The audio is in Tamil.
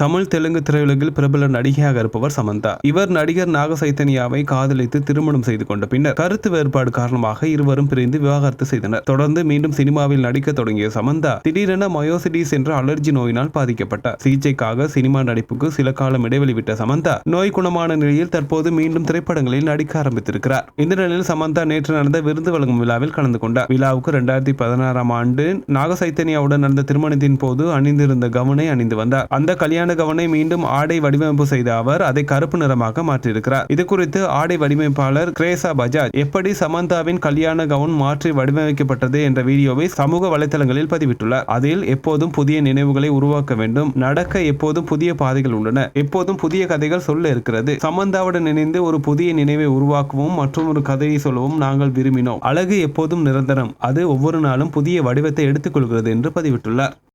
தமிழ் தெலுங்கு திரையுலகில் பிரபல நடிகையாக இருப்பவர் சமந்தா. இவர் நடிகர் நாக சைத்தன்யாவை காதலித்து திருமணம் செய்து கொண்ட பின்னர் கருத்து வேறுபாடு காரணமாக இருவரும் பிரிந்து விவாகரத்து செய்தனர். தொடர்ந்து மீண்டும் சினிமாவில் நடிக்க தொடங்கிய சமந்தா திடீரென மயோசிடிஸ் என்ற அலர்ஜி நோயினால் பாதிக்கப்பட்டார். சிகிச்சைக்காக சினிமா நடிப்புக்கு சில காலம் இடைவெளி விட்ட சமந்தா நோய் குணமான நிலையில் தற்போது மீண்டும் திரைப்படங்களில் நடிக்க ஆரம்பித்திருக்கிறார். இந்த நிலையில் சமந்தா நேற்று நடந்த விருது வழங்கும் விழாவில் கலந்து கொண்டார். விழாவுக்கு இரண்டாயிரத்தி பதினாறாம் ஆண்டு நாக சைத்தன்யாவுடன் நடந்த திருமணத்தின் போது அணிந்திருந்த கவனை அணிந்து வந்தார். அந்த கல்யாண கவனை மீண்டும் ஆடை வடிவமைப்பு செய்த அவர் அதை கருப்பு நிறமாக மாற்றியிருக்கிறார். இது குறித்து ஆடை வடிவமைப்பாளர் கிரேசா பஜாஜ் எப்படி சமந்தாவின் கல்யாண கவுன் மாற்றி வடிவமைக்கப்பட்டது என்ற வீடியோவை சமூக வலைதளங்களில் பதிவிட்டுள்ளார். அதில் எப்போதும் புதிய நினைவுகளை உருவாக்க வேண்டும் நடக்க எப்போதும் புதிய பாதைகள் உள்ளன எப்போதும் புதிய கதைகள் சொல்ல இருக்கிறது. சமந்தாவுடன் இணைந்து ஒரு புதிய நினைவை உருவாக்கவும் மற்றும் ஒரு கதையை சொல்லவும் நாங்கள் விரும்பினோம். அழகு எப்போதும் நிரந்தரம் அது ஒவ்வொரு நாளும் புதிய வடிவத்தை எடுத்துக்கொள்கிறது என்று பதிவிட்டுள்ளார்.